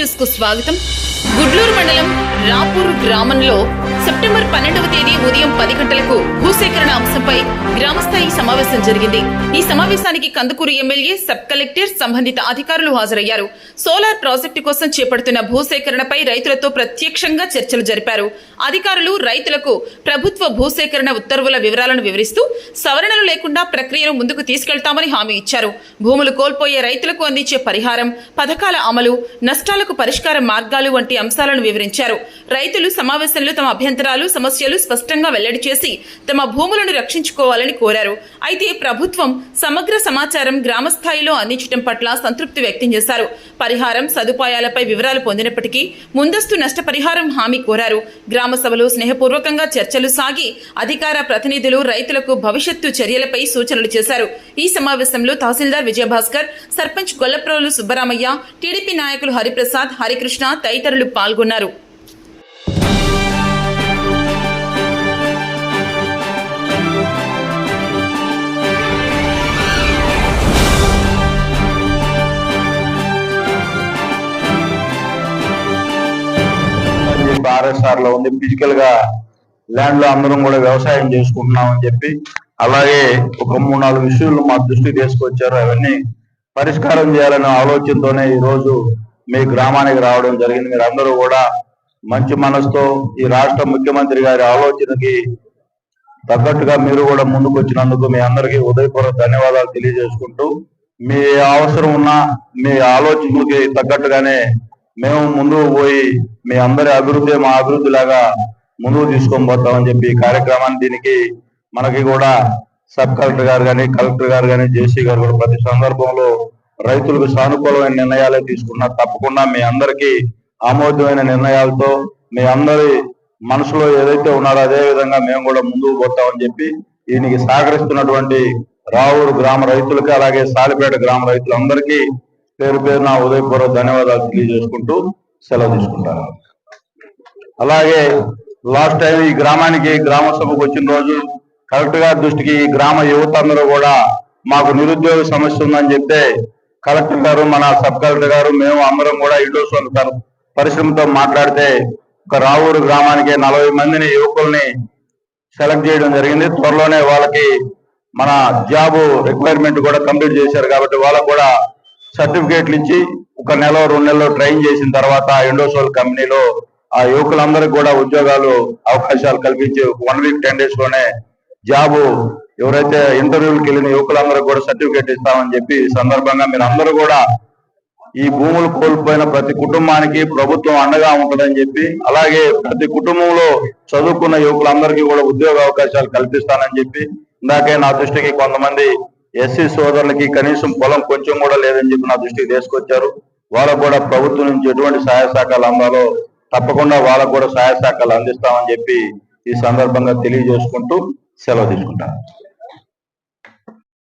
న్యూస్కు స్వాగతం. గుడ్లూరు మండలం రాపూర్ గ్రామంలో సెప్టెంబర్ పన్నెండవ తేదీ ఉదయం పది గంటలకు భూసేకరణ అంశంపై గ్రామస్థాయి సమావేశం జరిగింది. ఈ సమావేశానికి కందుకూరు ఎమ్మెల్యే సబ్ కలెక్టర్ సంబంధిత అధికారులు హాజరయ్యారు. సోలార్ ప్రాజెక్టు కోసం చేపడుతున్న భూసేకరణపై రైతులతో ప్రత్యక్షంగా చర్చలు జరిపారు. అధికారులు రైతులకు ప్రభుత్వ భూసేకరణ ఉత్తర్వుల వివరాలను వివరిస్తూ సవరణలు లేకుండా ప్రక్రియను ముందుకు తీసుకెళ్తామని హామీ ఇచ్చారు. భూములు కోల్పోయే రైతులకు అందించే పరిహారం పథకాల అమలు నష్టాలకు పరిష్కార మార్గాలు వంటి అంశాలను వివరించారు. రైతులు సమావేశంలో తమ అభ్యంతరాలు సమస్యలు స్పష్టంగా వెల్లడి చేసి తమ భూములను రక్షించుకోవాలని కోరారు. అయితే ప్రభుత్వం సమగ్ర సమాచారం గ్రామ స్థాయిలో అందించడం పట్ల సంతృప్తి వ్యక్తం చేశారు. పరిహారం సదుపాయాలపై వివరాలు పొందినప్పటికీ ముందస్తు నష్టపరిహారం హామీ కోరారు. గ్రామ సభలో స్నేహపూర్వకంగా చర్చలు సాగి అధికార ప్రతినిధులు రైతులకు భవిష్యత్తు చర్యలపై సూచనలు చేశారు. ఈ సమావేశంలో తహసీల్దార్ విజయభాస్కర్ సర్పంచ్ గొల్లప్రోలు సుబ్బరామయ్య టీడీపీ నాయకులు హరిప్రసాద్ హరికృష్ణ తదితరులు పాల్గొన్నారు. ఆర్ఎస్ఆర్లో ఉంది. ఫిజికల్గా ల్యాండ్లో అందరం కూడా వ్యవసాయం చేసుకుంటున్నాం అని చెప్పి అలాగే ఒక మూడు నాలుగు విషయాలు మా దృష్టికి తీసుకొచ్చారు. అవన్నీ పరిష్కారం చేయాలనే ఆలోచనతోనే ఈ రోజు మీ గ్రామానికి రావడం జరిగింది. మీరు అందరూ కూడా మంచి మనసుతో ఈ రాష్ట్ర ముఖ్యమంత్రి గారి ఆలోచనకి తగ్గట్టుగా మీరు కూడా ముందుకు వచ్చినందుకు మీ అందరికీ ఉదయపూర్వక ధన్యవాదాలు తెలియజేసుకుంటూ మీ అవసరం ఉన్న మీ ఆలోచనకి తగ్గట్టుగానే మేము ముందుకు పోయి మీ అందరి అభివృద్ధి మా అభివృద్ధి లాగా ముందుకు తీసుకొని పోతామని చెప్పి ఈ కార్యక్రమాన్ని దీనికి మనకి కూడా సబ్ కలెక్టర్ గారు కానీ కలెక్టర్ గారు కానీ జేసీ గారు కూడా ప్రతి సందర్భంలో రైతులకు సానుకూలమైన నిర్ణయాలే తీసుకున్నారు తప్పకుండా మీ అందరికీ ఆమోదమైన నిర్ణయాలతో మీ అందరి మనసులో ఏదైతే ఉన్నారో అదే విధంగా మేము కూడా ముందుకు పోతామని చెప్పి దీనికి సహకరిస్తున్నటువంటి రావూరు గ్రామ రైతులకి అలాగే సాలిపేట గ్రామ రైతులందరికీ పేరు పేరు నా ఉదయపూర్వక ధన్యవాదాలు తెలియజేసుకుంటూ సెలవు తీసుకుంటాను. అలాగే లాస్ట్ టైం ఈ గ్రామానికి గ్రామ సభకు వచ్చిన రోజు కలెక్టర్ గారి దృష్టికి ఈ గ్రామ యువత అందరూ కూడా మాకు నిరుద్యోగ సమస్య ఉందని చెప్తే కలెక్టర్ గారు మన సబ్ కలెక్టర్ గారు మేము అందరం కూడా ఇండోసోల్ పరిశ్రమతో మాట్లాడితే ఒక రావూరు గ్రామానికి నలభై మందిని యువకుల్ని సెలెక్ట్ చేయడం జరిగింది. త్వరలోనే వాళ్ళకి మన జాబ్ రిక్వైర్మెంట్ కూడా కంప్లీట్ చేశారు కాబట్టి వాళ్ళకు కూడా సర్టిఫికేట్లు ఇచ్చి ఒక నెల రెండు నెలలో ట్రైన్ చేసిన తర్వాత ఇండోసోల్ కంపెనీలో ఆ యువకులందరికీ కూడా ఉద్యోగాలు అవకాశాలు కల్పించి వన్ వీక్ టెన్ డేస్లోనే జాబ్ ఎవరైతే ఇంటర్వ్యూలకు వెళ్ళిన యువకులందరూ కూడా సర్టిఫికేట్ ఇస్తామని చెప్పి ఈ సందర్భంగా మీరు అందరూ కూడా ఈ భూములు కోల్పోయిన ప్రతి కుటుంబానికి ప్రభుత్వం అండగా ఉంటుందని చెప్పి అలాగే ప్రతి కుటుంబంలో చదువుకున్న యువకులందరికీ కూడా ఉద్యోగ అవకాశాలు కల్పిస్తానని చెప్పి ఇందాకే నా దృష్టికి కొంతమంది ఎస్సీ సోదరులకి కనీసం పొలం కొంచెం కూడా లేదని చెప్పి నా దృష్టికి తీసుకొచ్చారు. వాళ్ళకు కూడా ప్రభుత్వం నుంచి ఎటువంటి సహాయ శాఖలు అందాలో తప్పకుండా వాళ్ళకు కూడా సహాయ శాఖలు అందిస్తామని చెప్పి ఈ సందర్భంగా తెలియజేసుకుంటూ సెలవు తీసుకుంటాను.